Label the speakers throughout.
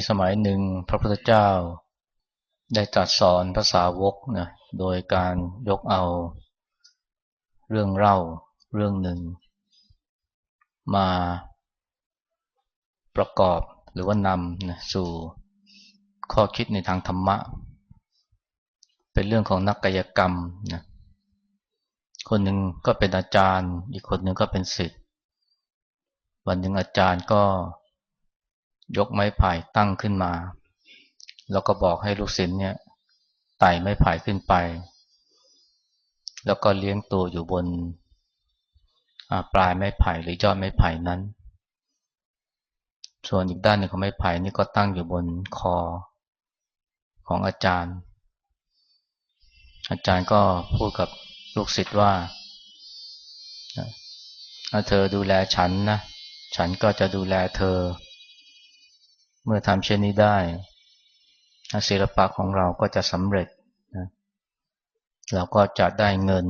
Speaker 1: มีสมัยหนึ่งพระพุทธเจ้า ได้ตรัสสอนภาษาวกนะโดยการยกเอา เรื่องเล่าเรื่องหนึ่ง มาประกอบหรือว่านำนะสู่ข้อคิดในทางธรรมะ เป็นเรื่องของนักกายกรรมนะคนหนึ่งก็เป็นอาจารย์ อีกคนหนึ่งก็เป็นศิษย์วันหนึ่งอาจารย์ก็ ยกไม้ไผ่ตั้งขึ้นมา แล้วก็บอกให้ลูกศิษย์เนี่ยไต่ไม้ไผ่ขึ้นไป แล้วก็เลี้ยงตัวอยู่บนปลายไม้ไผ่หรือยอดไม้ไผ่นั้น ส่วนอีกด้านหนึ่งของไม้ไผ่นี่ก็ตั้งอยู่บนคอของอาจารย์ อาจารย์ก็พูดกับลูกศิษย์ว่าถ้าเธอดูแลฉันนะ ฉันก็จะดูแลเธอ เมื่อทำเช่นนี้ได้ศิลปะของเราก็จะสำเร็จนะเราก็จะได้เงิน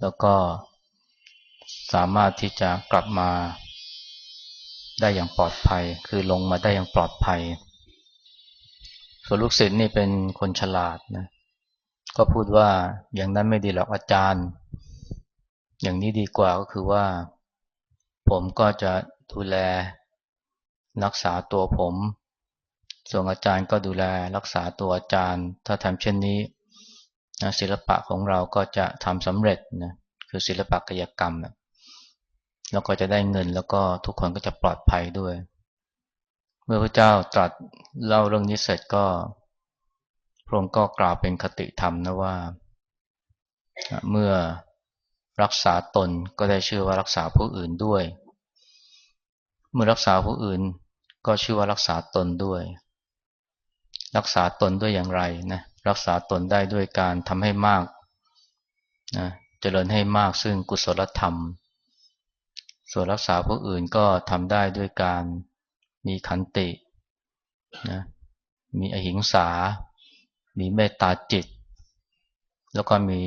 Speaker 1: แล้วก็สามารถที่จะกลับมาได้อย่างปลอดภัย คือลงมาได้อย่างปลอดภัย ส่วนลูกศิษย์นี่เป็นคนฉลาดนะ ก็พูดว่าอย่างนั้นไม่ดีหรอกอาจารย์ อย่างนี้ดีกว่าก็คือว่า ผมก็จะดูแล รักษาตัวผม ส่วนอาจารย์ก็ดูแลรักษาตัวอาจารย์ ถ้าทำเช่นนี้ศิลปะของเราก็จะทำสำเร็จนะคือศิลปะกายกรรมนะแล้วก็จะได้เงินแล้วก็ทุกคนก็จะปลอดภัยด้วย เมื่อพระเจ้าตรัสเล่าเรื่องนี้เสร็จก็พระองค์ก็กล่าวเป็นคติธรรมนะว่า เมื่อรักษาตนก็ได้ชื่อว่ารักษาผู้อื่นด้วย เมื่อรักษาผู้อื่น ก็ชื่อว่ารักษาตนด้วย รักษาตนด้วยอย่างไรนะรักษาตนได้ด้วยการทำให้มากนะเจริญให้มากซึ่งกุศลธรรม ส่วนรักษาผู้อื่นก็ทำได้ด้วยการมีขันตินะมีอหิงสา มีเมตตาจิต แล้วก็มี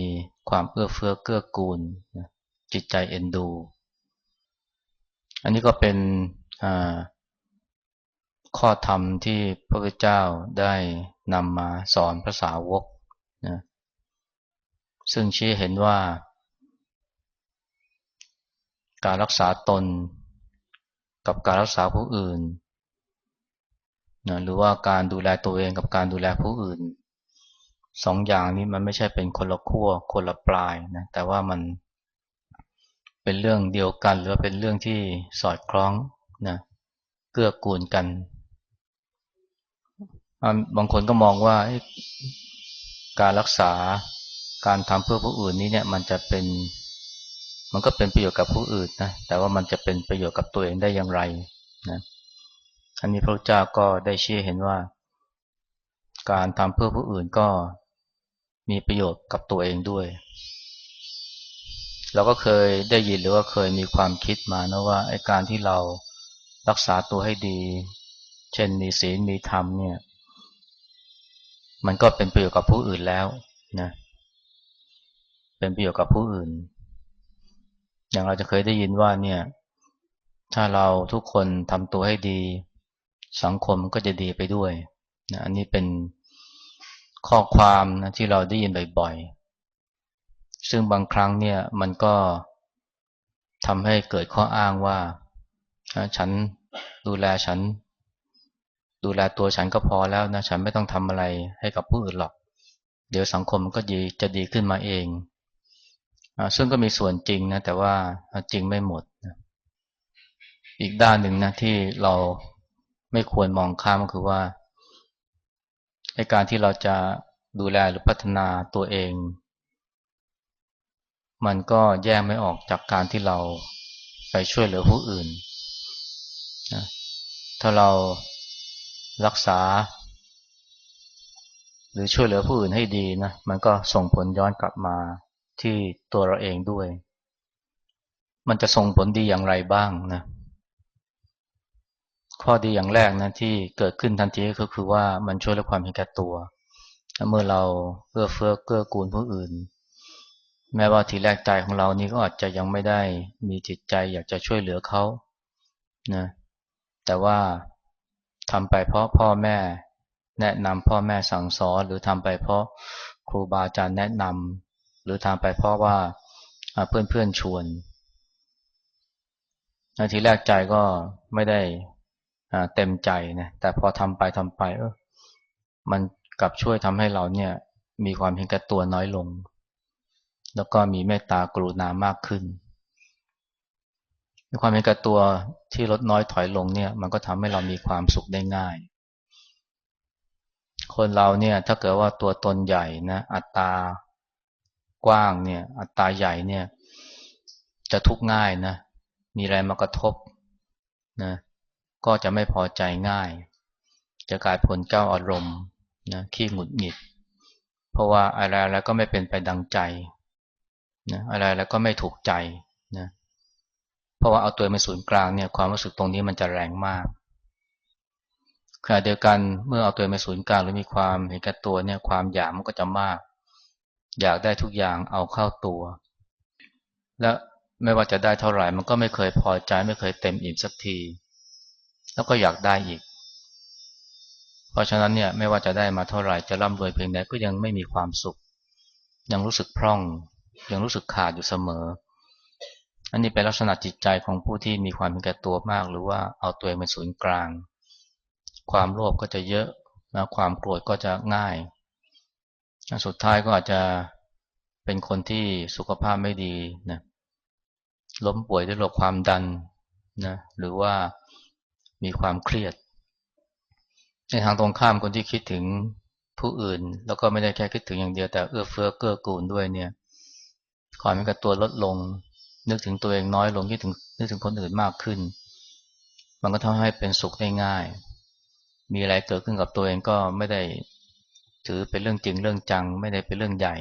Speaker 1: ความเอื้อเฟื้อเกื้อกูล จิตใจเอ็นดู อันนี้ก็เป็น ข้อธรรมที่พระพุทธเจ้าได้นำมาสอนภาษาวกนะซึ่งชี้เห็นว่า การรักษาตนกับการรักษาผู้อื่นนะหรือว่าการดูแลตัวเองกับการดูแลผู้อื่นสองอย่างนี้มันไม่ใช่เป็นคนละขั้วคนละปลายนะแต่ว่ามันเป็นเรื่องเดียวกัน หรือว่าเป็นเรื่องที่สอดคล้องนะเกื้อกูลกัน บางคนก็มองว่าการรักษาการทำเพื่อผู้อื่นนี้เนี่ยมันจะเป็น มันก็เป็นประโยชน์กับผู้อื่นนะแต่ว่ามันจะเป็นประโยชน์กับตัวเองได้อย่างไรนะอันนี้พระเจ้าก็ได้ชี้เห็นว่า การทำเพื่อผู้อื่นก็มีประโยชน์กับตัวเองด้วย เราก็เคยได้ยินหรือว่าเคยมีความคิดมานะว่าไอ้การที่เรารักษาตัวให้ดี เช่นมีศีลมีธรรมเนี่ย มันก็เป็นประโยชน์กับผู้อื่นแล้วนะเป็นประโยชน์กับผู้อื่น อย่างเราจะเคยได้ยินว่าเนี่ย ถ้าเราทุกคนทำตัวให้ดี สังคมก็จะดีไปด้วยนะอันนี้เป็นข้อความนะที่เราได้ยินบ่อยๆ ซึ่งบางครั้งเนี่ยมันก็ทำให้เกิดข้ออ้างว่า ฉันดูแลฉัน ดูแลตัวฉันก็พอแล้วนะ ฉันไม่ต้องทำอะไรให้กับผู้อื่นหรอก เดี๋ยวสังคมก็ดีจะดีขึ้นมาเองอซึ่งก็มีส่วนจริงนะ แต่ว่าจริงไม่หมดนะอีกด้านหนึ่งนะที่เราไม่ควรมองข้ามก็คือว่าในการที่เราจะดูแลหรือพัฒนาตัวเอง มันก็แยกไม่ออกจากการที่เราไปช่วยเหลือผู้อื่นนะถ้าเรา รักษา หรือช่วยเหลือผู้อื่นให้ดีนะมันก็ส่งผลย้อนกลับมาที่ตัวเราเองด้วย มันจะส่งผลดีอย่างไรบ้างนะข้อดีอย่างแรกนะที่เกิดขึ้นทันทีก็คือว่ามันช่วยลดความเห็นแก่ตัว เมื่อเราเอื้อเฟื้อเกื้อกูลผู้อื่น แม้ว่าทีแรกใจของเรานี่ก็อาจจะยังไม่ได้มีจิตใจอยากจะช่วยเหลือเขานะแต่ว่า ทำไปเพราะพ่อแม่ แนะนำพ่อแม่สั่งสอน หรือทำไปเพราะครูบาอาจารย์แนะนำหรือทำไปเพราะว่าเพื่อนเพื่อนชวนนาทีแรกใจก็ไม่ได้เต็มใจนะแต่พอทำไปทำไปเออมันกลับช่วยทำให้เราเนี่ย มีความเห็นแก่ตัวน้อยลง แล้วก็มีเมตตากรุณามากขึ้น ความเห็นแก่ตัวที่ลดน้อยถอยลงเนี่ย มันก็ทำให้เรามีความสุขได้ง่าย คนเราเนี่ยถ้าเกิดว่าตัวตนใหญ่นะอัตรากว้างเนี่ย อัตราใหญ่เนี่ย จะทุกข์ง่ายนะ มีอะไรมากระทบนะก็จะไม่พอใจง่าย จะกลายผลเก้าอารมณ์นะขี้หงุดหงิด เพราะว่าอะไรแล้วก็ไม่เป็นไปดังใจนะอะไรแล้วก็ไม่ถูกใจนะ เพราะว่าเอาตัวเป็นศูนย์กลางเนี่ยความรู้สึกตรงนี้มันจะแรงมากขณะเดียวกันเมื่อเอาตัวเป็นศูนย์กลางหรือมีความเห็นแก่ตัวเนี่ยความอยากมันก็จะมาก อยากได้ทุกอย่างเอาเข้าตัว และไม่ว่าจะได้เท่าไหร่มันก็ไม่เคยพอใจไม่เคยเต็มอิ่มสักที แล้วก็อยากได้อีก เพราะฉะนั้นเนี่ยไม่ว่าจะได้มาเท่าไหร่จะร่ำรวยเพียงใดก็ยังไม่มีความสุข ยังรู้สึกพร่อง ยังรู้สึกขาดอยู่เสมอ อันนี้เป็นลักษณะจิตใจของผู้ที่มีความเป็นแก่ตัวมาก หรือว่าเอาตัวเองเป็นศูนย์กลาง ความโลภก็จะเยอะนะความโกรธก็จะง่าย สุดท้ายก็อาจจะเป็นคนที่สุขภาพไม่ดีนะล้มป่วยด้วยโรคความดันนะหรือว่ามีความเครียด ในทางตรงข้ามคนที่คิดถึงผู้อื่น แล้วก็ไม่ได้แค่คิดถึงอย่างเดียวแต่เอื้อเฟื้อเกื้อกูลด้วยเนี่ยความเป็นกตัวลดลง นึกถึงตัวเองน้อยลงคิดถึงนึกถึงคนอื่นมากขึ้น มันก็ทำให้เป็นสุขได้ง่าย มีอะไรเกิดขึ้นกับตัวเองก็ไม่ได้ถือเป็นเรื่องจริงเรื่องจัง ไม่ได้เป็นเรื่องใหญ่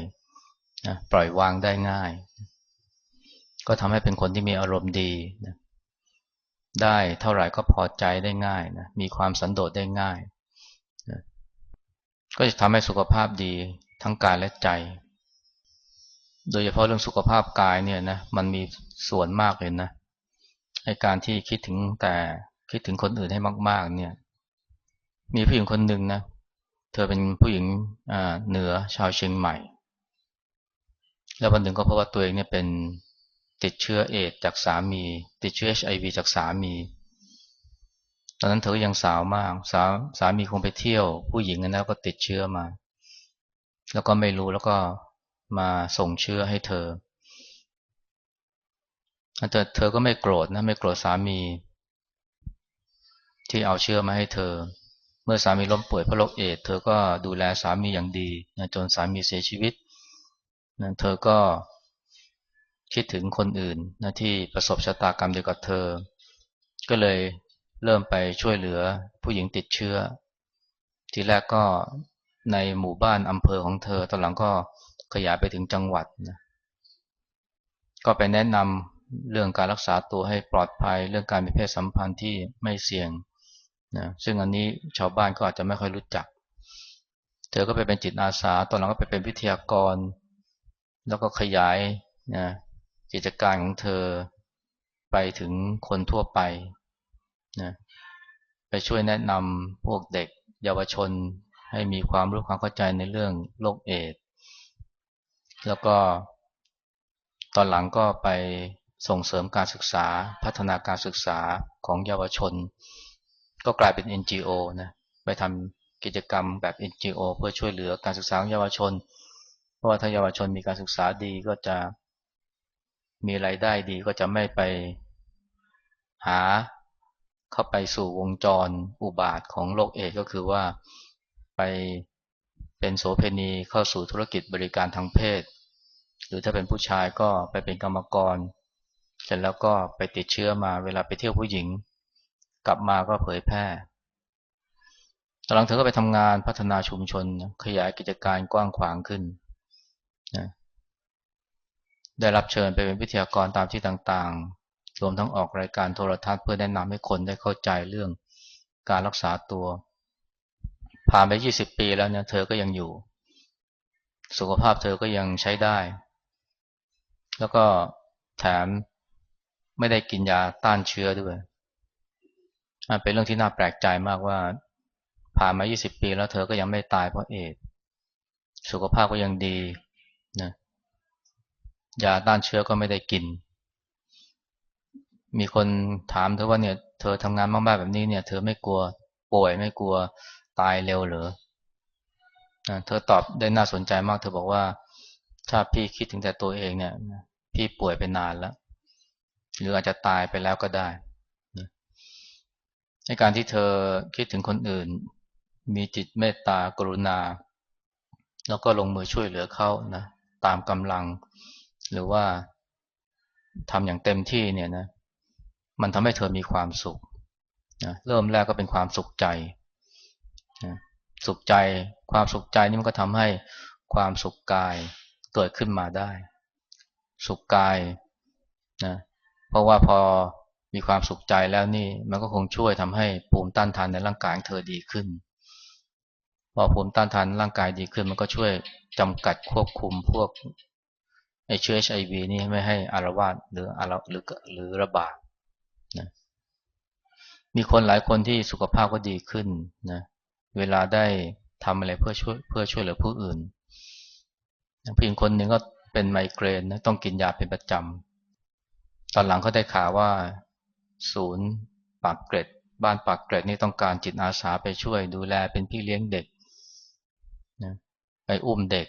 Speaker 1: นะปล่อยวางได้ง่าย ก็ทำให้เป็นคนที่มีอารมณ์ดีนะได้เท่าไหร่ก็พอใจได้ง่ายนะมีความสันโดษได้ง่ายนะก็จะทำให้สุขภาพดีทั้งกายและใจ โดยเฉพาะเรื่องสุขภาพกายเนี่ยนะมันมีส่วนมากเลยนะในการที่คิดถึงแต่คิดถึงคนอื่นให้มาก ๆ เนี่ย มีผู้หญิงคนหนึ่งนะเธอเป็นผู้หญิงเหนือชาวเชียงใหม่ แล้ววันหนึ่งก็เพราะว่าตัวเองเนี่ยเป็นติดเชื้อเอดจากสามี ติดเชื้อเอชไอวีจากสามี ตอนนั้นเธอยังสาวมากสาสามีคงไปเที่ยว ผู้หญิงนะก็ติดเชื้อมา แล้วก็ไม่รู้แล้วก็ มาส่งเชื้อให้เธอแต่เธอก็ไม่โกรธนะไม่โกรธสามี ที่เอาเชื้อมาให้เธอ เมื่อสามีล้มป่วยเพราะโรคเอดเธอก็ดูแลสามีอย่างดีนะจนสามีเสียชีวิตนะเธอก็คิดถึงคนอื่นนะที่ประสบชะตากรรมเดียวกับเธอ ก็เลยเริ่มไปช่วยเหลือผู้หญิงติดเชื้อ ทีแรกก็ ในหมู่บ้านอำเภอของเธอ ตอนหลังก็ขยายไปถึงจังหวัดนะก็ไปแนะนำเรื่องการรักษาตัวให้ปลอดภัย เรื่องการมีเพศสัมพันธ์ที่ไม่เสี่ยงนะซึ่งอันนี้ชาวบ้านก็อาจจะไม่ค่อยรู้จัก เธอก็ไปเป็นจิตอาสา ตอนหลังก็ไปเป็นวิทยากร แล้วก็ขยายนะกิจการของเธอไปถึงคนทั่วไปนะไปช่วยแนะนำพวกเด็ก เยาวชน ให้มีความรู้ความเข้าใจในเรื่องโรคเอดแล้วก็ตอนหลังก็ไปส่งเสริมการศึกษาพัฒนาการศึกษาของเยาวชน ก็กลายเป็น NGO นะไปทำกิจกรรมแบบ NGO เพื่อช่วยเหลือการศึกษาของเยาวชน เพราะว่าถ้าเยาวชนมีการศึกษาดีก็จะมีไรายได้ดีก็จะไม่ไปหาเข้าไปสู่วงจรอุบาทของโรคเอดก็คือว่า ไปเป็นโสเพณีเข้าสู่ธุรกิจบริการทางเพศ หรือถ้าเป็นผู้ชายก็ไปเป็นกรรมกร เสร็จแล้วก็ไปติดเชื้อมาเวลาไปเที่ยวผู้หญิง กลับมาก็เผยแพร่ตอนหลังเธอก็ไปทำงานพัฒนาชุมชนขยายกิจการกว้างขวางขึ้นนะได้รับเชิญไปเป็นวิทยากรตามที่ต่างๆ รวมทั้งออกรายการโทรทัศน์เพื่อแนะนำให้คนได้เข้าใจเรื่องการรักษาตัว ผ่านไปยี่สิบปีแล้วเนี่ยเธอก็ยังอยู่ สุขภาพเธอก็ยังใช้ได้ แล้วก็แถมไม่ได้กินยาต้านเชื้อด้วยเป็นเรื่องที่น่าแปลกใจมากว่าผ่านมา 20 ปี แล้วเธอก็ยังไม่ตายเพราะเอดสุขภาพก็ยังดีนะยาต้านเชื้อก็ไม่ได้กิน มีคนถามเธอว่าเนี่ย เธอทำงานมากๆแบบนี้เนี่ย เธอไม่กลัวป่วยไม่กลัว ตายเร็วเหรอเธอตอบได้น่าสนใจมาก เธอบอกว่า ถ้าพี่คิดถึงแต่ตัวเองเนี่ย พี่ป่วยไปนานแล้ว หรืออาจจะตายไปแล้วก็ได้ในการที่เธอคิดถึงคนอื่น มีจิตเมตตากรุณา แล้วก็ลงมือช่วยเหลือเขานะตามกำลัง หรือว่าทำอย่างเต็มที่เนี่ยนะ มันทำให้เธอมีความสุขนะเริ่มแรกก็เป็นความสุขใจ สุขใจความสุขใจนี่มันก็ทำให้ความสุขกายเกิดขึ้นมาได้ สุขกายนะเพราะว่าพอมีความสุขใจแล้วนี่มันก็คงช่วยทำให้ภูมิต้านทานในร่างกายเธอดีขึ้น พอภูมิต้านทานร่างกายดีขึ้น มันก็ช่วยจำกัดควบคุมพวกไอเชื้อไอวีนี่ไม่ให้อารวาสหรืออารหรือหรือระบาดนะมีคนหลายคนที่สุขภาพก็ดีขึ้นนะเเวลาได้ทำอะไรเพื่อช่วยเพื่อช่วยเหลือผู้อื่นเพียงคนหนึ่งก็เป็นไมเกรนนะต้องกินยาเป็นประจำตอนหลังเขาได้ข่าวว่า ศูนย์ปากเกร็ด บ้านปากเกร็ดนี่ต้องการจิตอาสาไปช่วยดูแลเป็นพี่เลี้ยงเด็กนะไปอุ้มเด็ก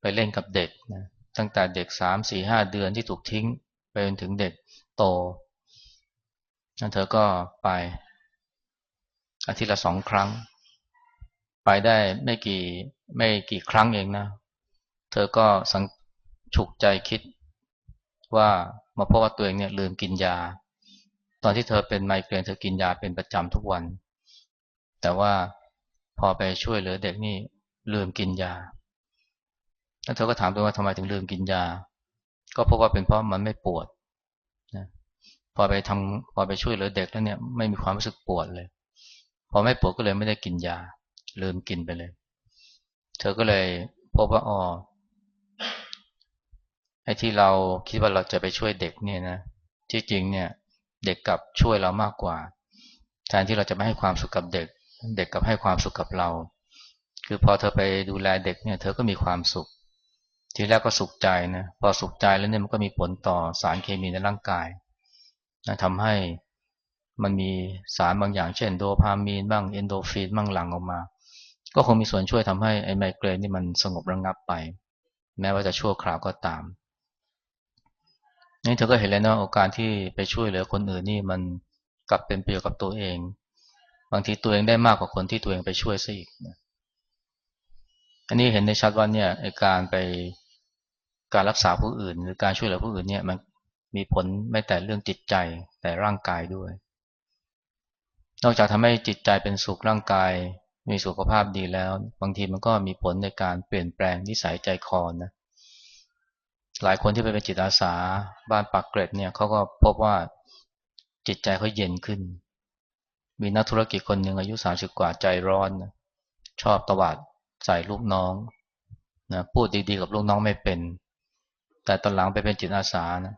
Speaker 1: ไปเล่นกับเด็กนะตั้งแต่เด็กสามสี่ห้าเดือนที่ถูกทิ้ง ไปจนถึงเด็กโตนั่นเธอก็ไปอาทิตย์ละสองครั้ง ไปได้ไม่กี่ไม่กี่ครั้งเองนะ เธอก็สังฉุกใจคิดว่ามาพบว่าตัวเองเนี่ยลืมกินยา ตอนที่เธอเป็นไมเกรนเธอกินยาเป็นประจำทุกวัน แต่ว่าพอไปช่วยเหลือเด็กนี่ลืมกินยา แล้วเธอก็ถามตัวว่าทำไมถึงลืมกินยา ก็เพราะว่าเป็นเพราะมันไม่ปวดนะพอไปทำพอไปช่วยเหลือเด็กแล้วเนี่ยไม่มีความรู้สึกปวดเลย พอไม่ปวดก็เลยไม่ได้กินยา ลืมกินไปเลย เธอก็เลยพบว่าอ๋อไอ้ที่เราคิดว่าเราจะไปช่วยเด็กเนี่ยนะที่จริงเนี่ย เด็กกับช่วยเรามากกว่าแทนที่เราจะไม่ให้ความสุขกับเด็ก เด็กกับให้ความสุขกับเรา คือพอเธอไปดูแลเด็กเนี่ย เธอก็มีความสุข ทีแรกก็สุขใจนะพอสุขใจแล้วเนี่ยมันก็มีผลต่อสารเคมีในร่างกายนะทำให้มันมีสารบางอย่างเช่น โดพามีนบ้างเอนโดฟินบ้างหลั่งออกมา ก็คงมีส่วนช่วยทำให้ไอ้ไมเกรนนี่มันสงบระงงับไป แม้ว่าจะชั่วคราวก็ตามนี่เธอก็เห็นแล้วนะโอกาสที่ไปช่วยเหลือคนอื่นนี่มันกลับเป็นประโยชน์กับตัวเอง บางทีตัวเองได้มากกว่าคนที่ตัวเองไปช่วยซะอีกนะอันนี้เห็นในชัดว่าเนี่ยการไปการรักษาผู้อื่น หรือการช่วยเหลือผู้อื่นเนี่ยมันมีผลไม่แต่เรื่องจิตใจแต่ร่างกายด้วย นอกจากทำให้จิตใจเป็นสุขร่างกาย มีสุขภาพดีแล้ว บางทีมันก็มีผลในการเปลี่ยนแปลงนิสัยใจคอนะหลายคนที่ไปเป็นจิตอาสาบ้านปักเกร็ดเนี่ยเขาก็พบว่าจิตใจเขาเย็นขึ้น มีนักธุรกิจคนหนึ่งอายุสามสิบกว่าใจร้อนนะชอบตวาดใส่ลูกน้องนะพูดดีๆกับลูกน้องไม่เป็น แต่ตอนหลังไปเป็นจิตอาสานะ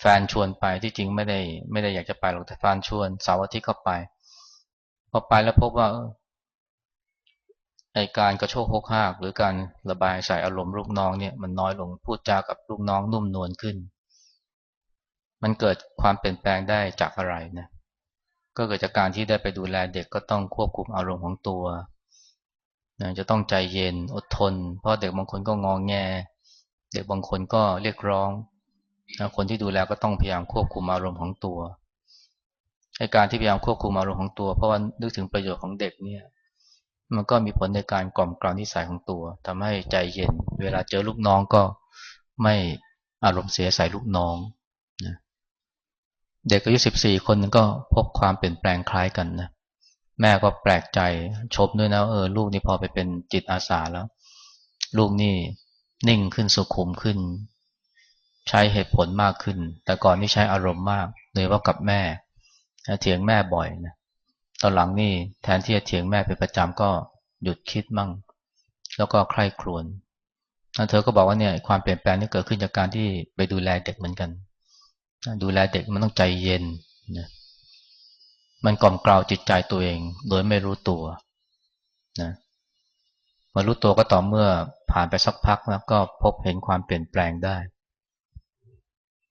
Speaker 1: แฟนชวนไปที่จริงไม่ได้ไม่ได้อยากจะไปหรอกแต่แฟนชวนเสาร์อาทิตย์ก็ไป พอไปแล้วพบว่าไอการกระโชกโคกหาก หรือการระบายใส่อารมณ์ลูกน้องเนี่ยมันน้อยลงพูดจากับลูกน้องนุ่มนวลขึ้น มันเกิดความเปลี่ยนแปลงได้จากอะไรนะก็เกิดจากการที่ได้ไปดูแลเด็กก็ต้องควบคุมอารมณ์ของตัวนะจะต้องใจเย็นอดทน เพราะเด็กบางคนก็งองแง เด็กบางคนก็เรียกร้องนะคนที่ดูแลก็ต้องพยายามควบคุมอารมณ์ของตัว การที่พยายามควบคุมอารมณ์ของตัว เพราะว่านึกถึงประโยชน์ของเด็กเนี่ย มันก็มีผลในการกล่อมกล่าวนิสัยของตัวทำให้ใจเย็น เวลาเจอลูกน้องก็ไม่อารมณ์เสียใส่ลูกน้องนะเด็กอายุสิบสี่คนนึงก็พบความเปลี่ยนแปลงคล้ายกันนะแม่ก็แปลกใจชมด้วยนะเออลูกนี่พอไปเป็นจิตอาสาแล้ว ลูกนี่นิ่งขึ้นสุขุมขึ้น ใช้เหตุผลมากขึ้น แต่ก่อนนี่ใช้อารมณ์มากเลยว่ากับแม่ เถียงแม่บ่อยนะตอนหลังนี่แทนที่จะเถียงแม่เป็นประจำก็หยุดคิดมั่ง แล้วก็ใคร่ครวญเธอก็บอกว่าเนี่ยความเปลี่ยนแปลงนี่เกิดขึ้นจากการที่ไปดูแลเด็กเหมือนกัน ดูแลเด็กมันต้องใจเย็นนะมันกล่อมกล่าวจิตใจตัวเอง โดยไม่รู้ตัวนะมารู้ตัวก็ต่อเมื่อผ่านไปสักพักแล้วก็พบเห็นความเปลี่ยนแปลงได้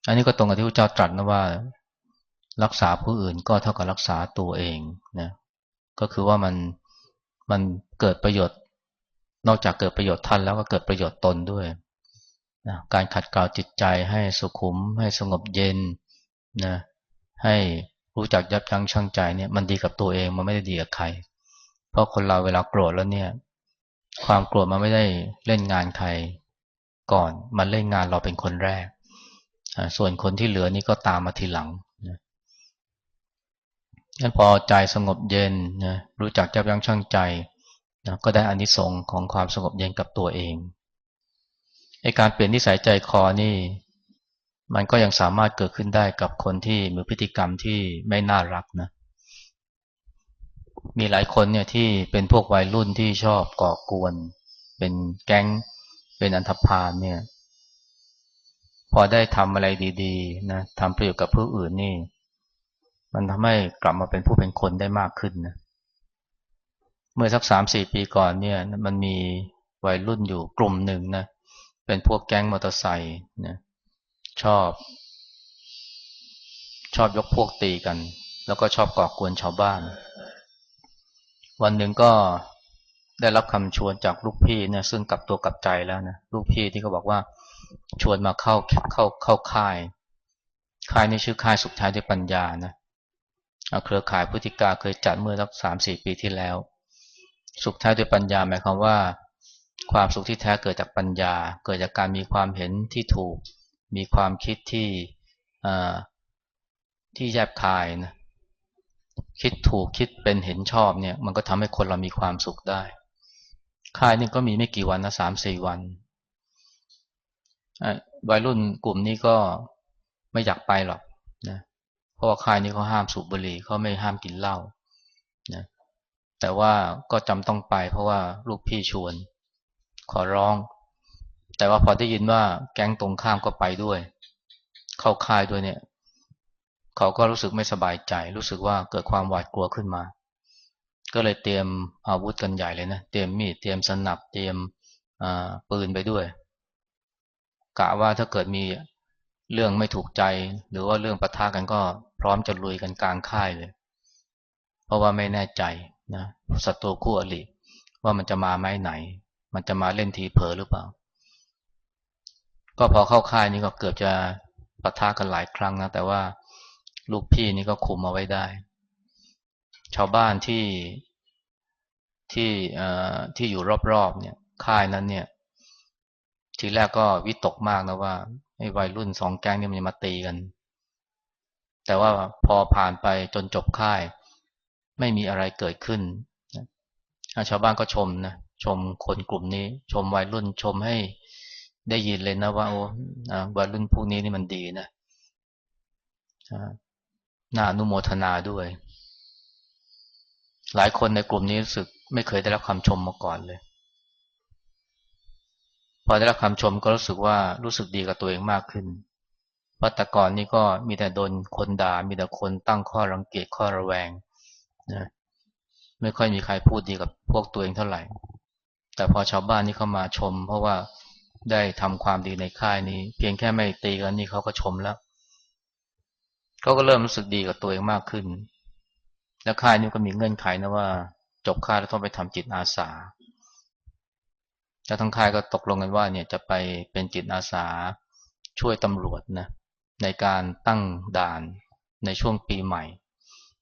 Speaker 1: อันนี้ก็ตรงกับที่พระเจ้าตรัสนะว่า รักษาผู้อื่นก็เท่ากับรักษาตัวเองนะก็คือว่ามันมันเกิดประโยชน์ นอกจากเกิดประโยชน์ท่านแล้วก็เกิดประโยชน์ตนด้วยนะการขัดเกลาจิตใจให้สุขุม ให้สงบเย็นนะให้รู้จักยับยั้งชั่งใจเนี่ยมันดีกับตัวเองมันไม่ได้ดีกับใคร เพราะคนเราเวลาโกรธแล้วเนี่ย ความโกรธมันไม่ได้เล่นงานใครก่อน มันเล่นงานเราเป็นคนแรก ส่วนคนที่เหลือนี่ก็ตามมาทีหลัง นะงั้นพอใจสงบเย็นนะรู้จักยับยั้งชั่งใจนะก็ได้อานิสงส์ของความสงบเย็นกับตัวเองไอการเปลี่ยนนิสัยใจคอนี่ มันก็ยังสามารถเกิดขึ้นได้กับคนที่มีพฤติกรรมที่ไม่น่ารักนะ มีหลายคนเนี่ยที่เป็นพวกวัยรุ่นที่ชอบก่อกวน เป็นแก๊ง เป็นอันธพาลเนี่ย พอได้ทำอะไรดี ๆ นะทำประโยชน์กับผู้อื่นนี่ มันทำให้กลับมาเป็นผู้เป็นคนได้มากขึ้นนะเมื่อสักสามสี่ปีก่อนเนี่ยมันมีวัยรุ่นอยู่กลุ่มหนึ่งนะเป็นพวกแก๊งมอเตอร์ไซค์นะชอบ ชอบยกพวกตีกัน แล้วก็ชอบก่อกวนชาวบ้าน วันหนึ่งก็ได้รับคำชวนจากลูกพี่เนี่ยซึ่งกลับตัวกลับใจแล้วนะลูกพี่ที่เขาบอกว่าชวนมาเข้าเข้าเข้าค่าย ค่ายนี้ชื่อค่ายสุขท้ายด้วยปัญญานะ เครือข่ายพฤติกาเคยจัดเมื่อสักสามสี่ปีที่แล้ว สุขแท้ด้วยปัญญาหมายความว่า ความสุขที่แท้เกิดจากปัญญา เกิดจากการมีความเห็นที่ถูก มีความคิดที่ที่แยบคายนะคิดถูกคิดเป็นเห็นชอบเนี่ย มันก็ทำให้คนเรามีความสุขได้ค่ายนี่ก็มีไม่กี่วันนะสามสี่วันวัยรุ่นกลุ่มนี้ก็ไม่อยากไปหรอกนะเราะว่าค่ายนี้เขาห้ามสูบบุหรี่เขาไม่ห้ามกินเหล้านะแต่ว่าก็จำต้องไปเพราะว่าลูกพี่ชวน ขอร้อง แต่ว่าพอได้ยินว่าแก๊งตรงข้ามก็ไปด้วย เข้าค่ายด้วยเนี่ย เขาก็รู้สึกไม่สบายใจ รู้สึกว่าเกิดความหวาดกลัวขึ้นมา ก็เลยเตรียมอาวุธกันใหญ่เลยนะ เตรียมมีด เตรียมสนับ เตรียมปืนไปด้วย กะว่าถ้าเกิดมี เรื่องไม่ถูกใจ หรือว่าเรื่องปะทะกันก็พร้อมจะลุยกันกลางค่ายเลย เพราะว่าไม่แน่ใจนะศัตรูคู่อริว่ามันจะมาไม้ไหน มันจะมาเล่นทีเผลอหรือเปล่า ก็พอเข้าค่ายนี่ก็เกือบจะปะทะกันหลายครั้งนะแต่ว่าลูกพี่นี่ก็คุมเอาไว้ได้ ชาวบ้านที่ที่เอ่อที่อยู่รอบๆเนี่ยค่ายนั้นเนี่ย ทีแรกก็วิตกมากนะว่า วัยรุ่นสองแก๊งนี่มันจะมาตีกัน แต่ว่าพอผ่านไปจนจบค่าย ไม่มีอะไรเกิดขึ้นชาวบ้านก็ชมนะชมคนกลุ่มนี้ ชมวัยรุ่นชมให้ได้ยินเลยนะว่าโอ้วัยรุ่นพวกนี้นี่มันดีนะน่าอนุโมทนาด้วย หลายคนในกลุ่มนี้รู้สึกไม่เคยได้รับคำชมมาก่อนเลย อได้รับคำชมก็รู้สึกว่ารู้สึกดีกับตัวเองมากขึ้นเพราะแต่ก่อนนี่ก็มีแต่โดนคนด่ามีแต่คนตั้งข้อรังเกียจข้อระแวงนะไม่ค่อยมีใครพูดดีกับพวกตัวเองเท่าไหร่ แต่พอชาวบ้านนี่เข้ามาชม เพราะว่าได้ทำความดีในค่ายนี้ เพียงแค่ไม่ตีกันนี่เขาก็ชมแล้วเขาก็เริ่มรู้สึกดีกับตัวเองมากขึ้น แล้วค่ายนี้ก็มีเงื่อนไขนะว่า จบค่ายแล้วต้องไปทำจิตอาสา แล้วทั้งค่ายก็ตกลงกันว่าเนี่ยจะไปเป็นจิตอาสาช่วยตำรวจนะในการตั้งด่านในช่วงปีใหม่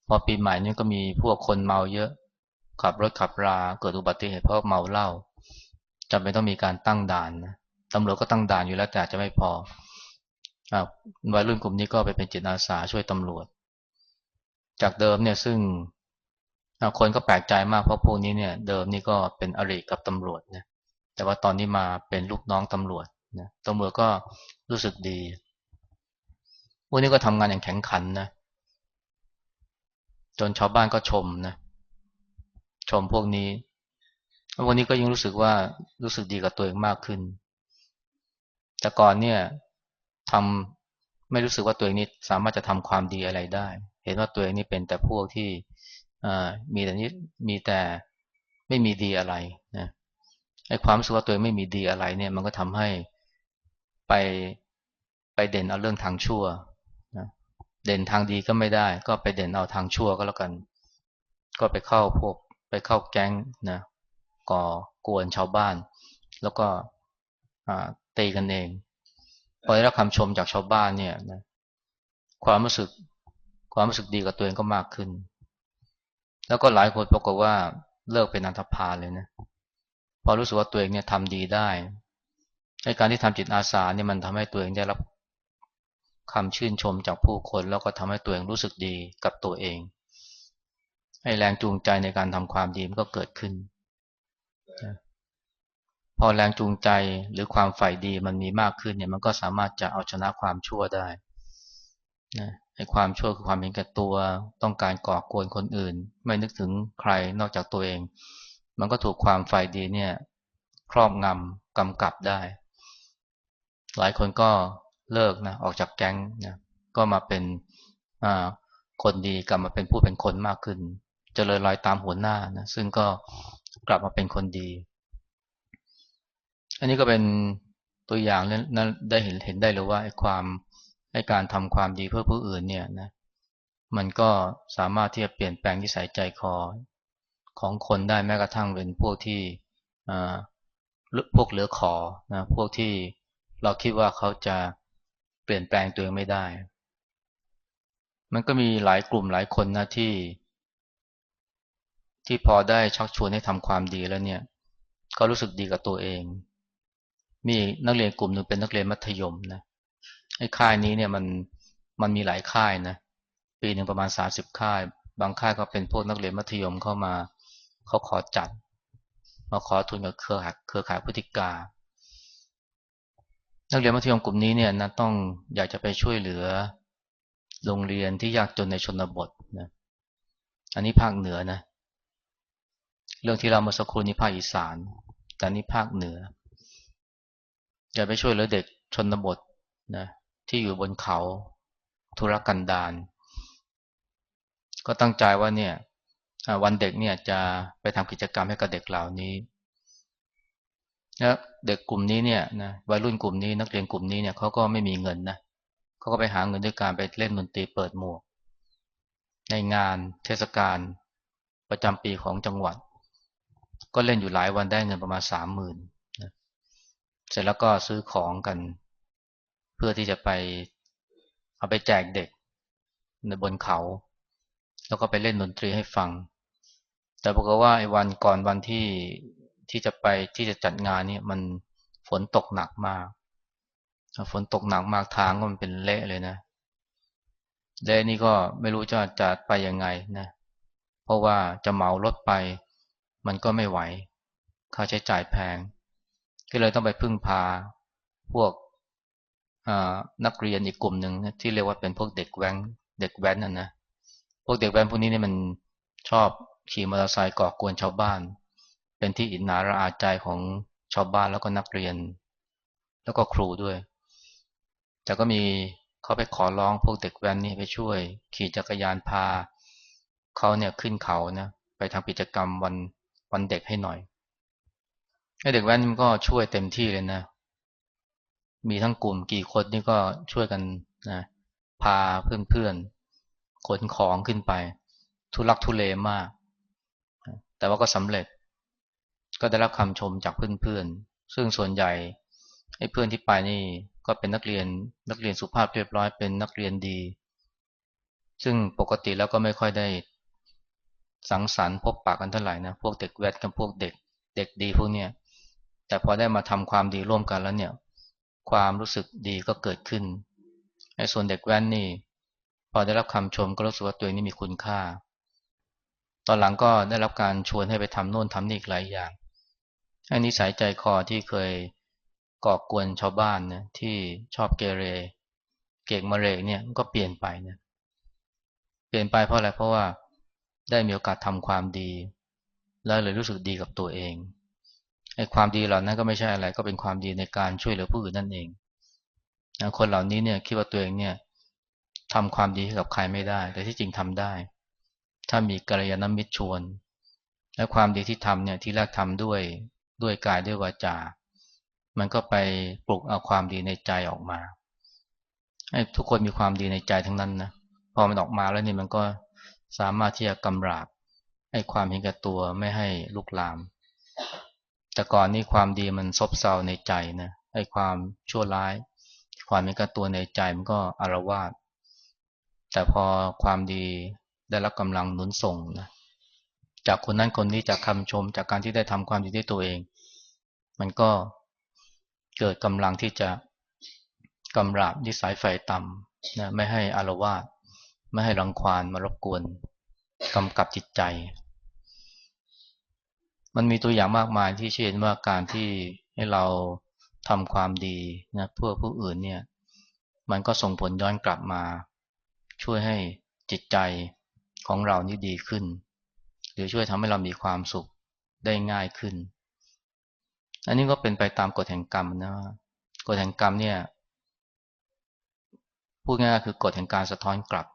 Speaker 1: พอปีใหม่นี่ก็มีพวกคนเมาเยอะ ขับรถขับราเกิดอุบัติเหตุเพราะเมาเหล้าจำเป็นต้องมีการตั้งด่านนะตำรวจก็ตั้งด่านอยู่แล้วแต่จะไม่พออวัยรุ่นกลุ่มนี้ก็ไปเป็นจิตอาสาช่วยตำรวจ จากเดิมเนี่ยซึ่งคนก็แปลกใจมากเพราะพวกนี้เนี่ยเดิมนี่ก็เป็นอริกับตำรวจนะ แต่ว่าตอนนี้มาเป็นลูกน้องตำรวจนะตำรวจก็รู้สึกดีพวกนี้ก็ทำงานอย่างแข็งขันนะ จนชาวบ้านก็ชมนะ ชมพวกนี้วันนี้ก็ยังรู้สึกว่ารู้สึกดีกับตัวเองมากขึ้น แต่ก่อนเนี่ยทำไม่รู้สึกว่าตัวเองนี้สามารถจะทำความดีอะไรได้เหห็นว่าตัวเองนี่เป็นแต่พวกที่มีแต่นี้มีแต่ไม่มีดีอะไรนะ ไอ้ความรู้สึกว่าตัวเองไม่มีดีอะไรเนี่ย มันก็ทำให้ไปไปเด่นเอาเรื่องทางชั่วนะเด่นทางดีก็ไม่ได้ ก็ไปเด่นเอาทางชั่วก็แล้วกัน ก็ไปเข้าพวกไปเข้าแก๊งนะก่อกวนชาวบ้าน แล้วก็ตีกันเองพอได้รับคำชมจากชาวบ้านเนี่ยนะความรู้สึกความรู้สึกดีกับตัวเองก็มากขึ้น แล้วก็หลายคนปรากฏว่าเลิกเป็นอันธพาลเลยนะ พอรู้สึกว่าตัวเองเนี่ยทำดีได้ในการที่ทำจิตอาสาเนี่ยมันทำให้ตัวเองได้รับคำชื่นชมจากผู้คน แล้วก็ทำให้ตัวเองรู้สึกดีกับตัวเองให้แรงจูงใจในการทำความดีมันก็เกิดขึ้น พอแรงจูงใจหรือความใฝ่ดีมันมีมากขึ้นเนี่ยมันก็สามารถจะเอาชนะความชั่วได้นะไอ้ความชั่วคือความเห็นแก่ตัวต้องการก่อกวนคนอื่น ไม่นึกถึงใครนอกจากตัวเอง มันก็ถูกความฝ่ายดีเนี่ยครอบงำกำกับได้ หลายคนก็เลิกนะออกจากแก๊งนะก็มาเป็นคนดีกลับมาเป็นผู้เป็นคนมากขึ้นจเจริญรอยตามหัวหน้านะซึ่งก็กลับมาเป็นคนดี อันนี้ก็เป็นตัวอย่างนั้นได้เห็นเห็นได้เลยว่าไอ้ความให้การทำความดีเพื่อผู้อื่นเนี่ยนะมันก็สามารถที่จะเปลี่ยนแปลงนิสัยใจคอ ของคนได้แม้กระทั่งเป็นพวกที่พวกเหลือขอนะพวกที่เราคิดว่าเขาจะเปลี่ยนแปลงตัวเองไม่ได้ มันก็มีหลายกลุ่มหลายคนนะที่ ที่พอได้ชักชวนให้ทำความดีแล้วเนี่ย ก็รู้สึกดีกับตัวเอง มีนักเรียนกลุ่มหนึ่งเป็นนักเรียนมัธยมนะไอ้ค่ายนี้เนี่ยมันมันมีหลายค่ายนะ ปีหนึ่งประมาณสาสิบค่าย บางค่ายก็เป็นพวกนักเรียนมัธยมเข้ามา เขาขอจัด มาขอทุนกับเครือข่ายเครือข่ายพฤติกา นักเรียนมัธยมกลุ่มนี้เนี่ยนะต้องอยากจะไปช่วยเหลือโรงเรียนที่ยากจนในชนบทนะ อันนี้ภาคเหนือนะ เรื่องที่เรามาสักครู่นี้ภาคอีสาน แต่นี้ภาคเหนือ อยากไปช่วยเหลือเด็กชนบทนะที่อยู่บนเขาธุรกันดารก็ตั้งใจว่าเนี่ย วันเด็กเนี่ยจะไปทำกิจกรรมให้กับเด็กเหล่านี้แล้วเด็กกลุ่มนี้เนี่ยนะวัยรุ่นกลุ่มนี้นักเรียนกลุ่มนี้เนี่ยเขาก็ไม่มีเงินนะเขาก็ไปหาเงินด้วยการไปเล่นดนตรีเปิดหมวก ในงานเทศกาลประจำปีของจังหวัด ก็เล่นอยู่หลายวันได้เงินประมาณสามหมื่นเสร็จแล้วก็ซื้อของกัน เพื่อที่จะไปเอาไปแจกเด็กในบนเขา แล้วก็ไปเล่นดนตรีให้ฟัง แต่บอกฏว่าไอ้วันก่อนวันที่ที่จะไปที่จะจัดงานนี่มันฝนตกหนักมาก ฝนตกหนักมากทางก็มันเป็นเละเลยนะเละนี่ก็ไม่รู้จะจะไปยังไงนะ เพราะว่าจะเหมารถไป มันก็ไม่ไหว ค่าใช้จ่ายแพง ก็เลยต้องไปพึ่งพาพวกนักเรียนอีกกลุ่มหนึ่งที่เรียกว่าเป็นพวกเด็กแว้นเด็กแว้นน่ะนะ วกเด็กแว้นพวกนี้เนี่ยมันชอบขี่มอเตอร์ไซค์ก่อกวนชาวบ้าน เป็นที่อิจนาระอาใจของชาวบ้านแล้วก็นักเรียน แล้วก็ครูด้วย แต่ก็มีเขาไปขอร้องพวกเด็กแว้นนี่ไปช่วย ขี่จักรยานพาเขาเนี่ยขึ้นเขานะไปทำกิจกรรมวันวันเด็กให้หน่อยไอ้เด็กแว้นมันก็ช่วยเต็มที่เลยนะ มีทั้งกลุ่มกี่คนนี่ก็ช่วยกันนะพาเพื่อนๆ ขนของขึ้นไป ทุลักทุเลมาก แต่ว่าก็สำเร็จ ก็ได้รับคำชมจากเพื่อนๆ ซึ่งส่วนใหญ่ไอ้เพื่อนที่ไปนี่ก็เป็นนักเรียนนักเรียนสุภาพเรียบร้อยเป็นนักเรียนดี ซึ่งปกติแล้วก็ไม่ค่อยได้สังสรรค์พบปากกันเท่าไหร่นะพวกเด็กแวดกับพวกเด็ก เด็กดีพวกเนี้ยแต่พอได้มาทำความดีร่วมกันแล้วเนี่ย ความรู้สึกดีก็เกิดขึ้นไอ้ส่วนเด็กแว้นนี่ พอได้รับคำชมก็รู้สึกว่าตัวเองนี่มีคุณค่า ตอนหลังก็ได้รับการชวนให้ไปทำโน่นทำนี่อีกหลายอย่างไอ้นิสัยใจคอที่เคยก่อกวนชาวบ้านนะที่ชอบเกเร เก่งมาเรกเนี่ยก็เปลี่ยนไปนะเปลี่ยนไปเพราะอะไรเพราะว่าได้มีโอกาสทำความดี แล้วเลยรู้สึกดีกับตัวเองไอ้ความดีเหล่านั้นก็ไม่ใช่อะไรก็เป็นความดีในการช่วยเหลือผู้อื่นนั่นเองคนเหล่านี้เนี่ยคิดว่าตัวเองเนี่ย ทำความดีให้กับใครไม่ได้ แต่ที่จริงทำได้ ถ้ามีกัลยาณมิตรชวน และความดีที่ทำเนี่ยที่แรกทำด้วยด้วยกายด้วยวาจา มันก็ไปปลุกเอาความดีในใจออกมาให้ทุกคนมีความดีในใจทั้งนั้นนะพอมันออกมาแล้วนี่มันก็สามารถที่จะกำราบให้ความเห็นแก่ตัวไม่ให้ลุกลาม แต่ก่อนนี่ความดีมันซบเซาในใจนะให้ความชั่วร้าย ความเห็นแก่ตัวในใจมันก็อารวาส แต่พอความดีได้รับกำลังหนุนส่งนะจากคนนั้นคนนี้จากคำชม จากการที่ได้ทำความดีด้วยตัวเอง มันก็เกิดกำลังที่จะกำราบนิสัยไฟต่ำนะไม่ให้อารวาสไม่ให้รังควานมารบกวนกำกับจิตใจ มันมีตัวอย่างมากมายที่เช่นว่าการที่ให้เราทำความดีนะเพื่อผู้อื่นเนี่ย มันก็ส่งผลย้อนกลับมา ช่วยให้จิตใจของเรานี่ดีขึ้น หรือช่วยทำให้เรามีความสุขได้ง่ายขึ้น อันนี้ก็เป็นไปตามกฎแห่งกรรมนะกฎแห่งกรรมเนี่ยพูดง่ายคือกฎแห่งการสะท้อนกลับ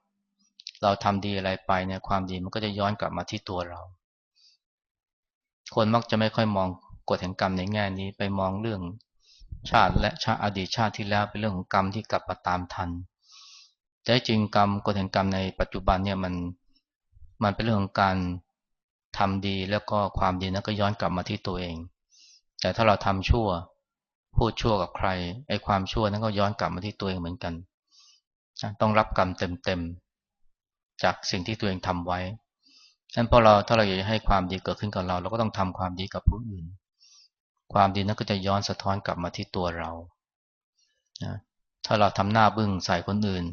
Speaker 1: เราทำดีอะไรไปเนี่ยความดีมันก็จะย้อนกลับมาที่ตัวเรา คนมักจะไม่ค่อยมองกฎแห่งกรรมในแง่นี้ไปมองเรื่องชาติและชาติอดีตชาติที่แล้วเป็นเรื่องของกรรมที่กลับมาตามทัน แต่จริงกรรมกฎแห่งกรรมในปัจจุบันเนี่ยมันมันเป็นเรื่องของการทำดีแล้วก็ความดีนั้นก็ย้อนกลับมาที่ตัวเอง แต่ถ้าเราทำชั่วพูดชั่วกับใครไอ้ความชั่วนั้นก็ย้อนกลับมาที่ตัวเองเหมือนกัน ต้องรับกรรมเต็มๆจากสิ่งที่ตัวเองทำไว้ฉะนั้นพอเราถ้าเราอยากจะให้ความดีเกิดขึ้นกับเรา เราก็ต้องทำความดีกับผู้อื่น ความดีนั้นก็จะย้อนสะท้อนกลับมาที่ตัวเรานะถ้าเราทำหน้าบึ้งใส่คนอื่น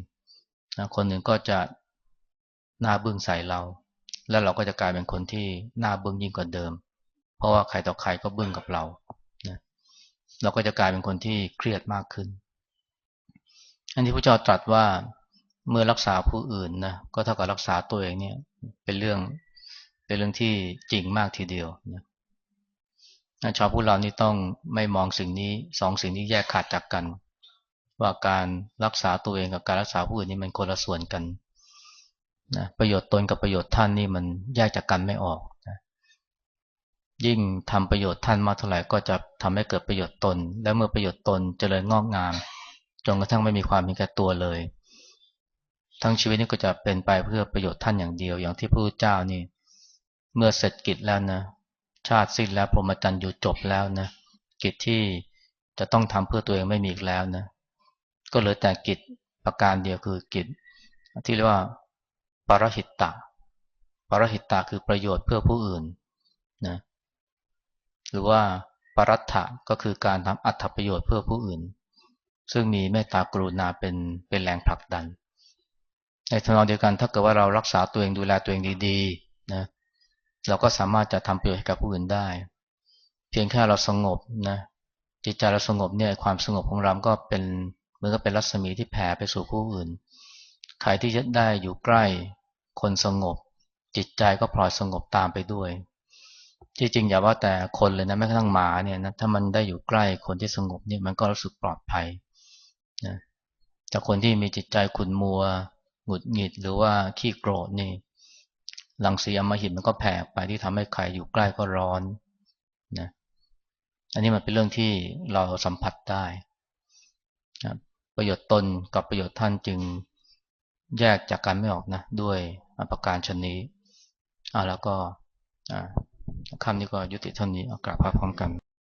Speaker 1: นะคนอื่นก็จะหน้าบึ้งใส่เรา แล้วเราก็จะกลายเป็นคนที่หน้าบึ้งยิ่งกว่าเดิม เพราะว่าใครต่อใครก็บึ้งกับเรานะเราก็จะกลายเป็นคนที่เครียดมากขึ้น อันที่พระเจ้าตรัสว่าเมื่อรักษาผู้อื่นนะก็เท่ากับรักษาตัวเองเนี่ยเป็นเรื่องเป็นเรื่องที่จริงมากทีเดียวนะชาวพุทธเรานี่ต้องไม่มองสิ่งนี้สองสิ่งนี้แยกขาดจากกัน ว่าการรักษาตัวเองกับการรักษาผู้อื่นนี่มันคนละส่วนกันนะประโยชน์ตนกับประโยชน์ท่านนี่มันแยกจากกันไม่ออกนะยิ่งทำประโยชน์ท่านมากเท่าไหร่ก็จะทำให้เกิดประโยชน์ตน และเมื่อประโยชน์ตนเจริญงอกงามจนกระทั่งไม่มีความมีแก่ตัวเลย ทั้งชีวิตนี้ก็จะเป็นไปเพื่อประโยชน์ท่านอย่างเดียว อย่างที่พระพุทธเจ้านี่ เมื่อเสร็จกิจแล้วนะ ชาติสิ้นแล้วพรหมจรรย์อยู่จบแล้วนะกิจที่จะต้องทำเพื่อตัวเองไม่มีอีกแล้วนะ ก็เหลือแต่กิจประการเดียวคือกิจ ที่เรียกว่าปรหิตตะปรหิตตะคือประโยชน์เพื่อผู้อื่นนะหรือว่าปรัตถะก็คือการทำอัตประโยชน์เพื่อผู้อื่น ซึ่งมีเมตตากรุณาเป็นเป็นแรงผลักดัน ในทางเดียวกันถ้าเกิดว่าเรารักษาตัวเองดูแลตัวเองดีๆนะเราก็สามารถจะทำประโยชน์ให้กับผู้อื่นได้ เพียงแค่เราสงบนะจิตใจเราสงบเนี่ยความสงบของเราก็เป็น มือนกับเป็นรัศมีที่แผ่ไปสู่ผู้อื่น ใครที่จะได้อยู่ใกล้คนสงบ จิตใจก็พลอยสงบตามไปด้วย ที่จริงอย่าว่าแต่คนเลยนะแม้กระทั่งหมาเนี่ยนะถ้ามันได้อยู่ใกล้คนที่สงบเนี่ยมันก็รู้สึกปลอดภัยนะแต่คนที่มีจิตใจขุ่นมัวหงุดหงิดหรือว่าขี้โกรธนี่หลังสีอมหิตมันก็แผ่ไปที่ทำให้ใครอยู่ใกล้ก็ร้อนนะอันนี้มันเป็นเรื่องที่เราสัมผัสได้นะ ประโยชน์ตนกับประโยชน์ท่านจึงแยกจากกันไม่ออกนะ ด้วยประการชนนี้อ่าแล้วก็อ่าคำนี้ก็ยุติเท่านี้เอากลับพาพร้อมกัน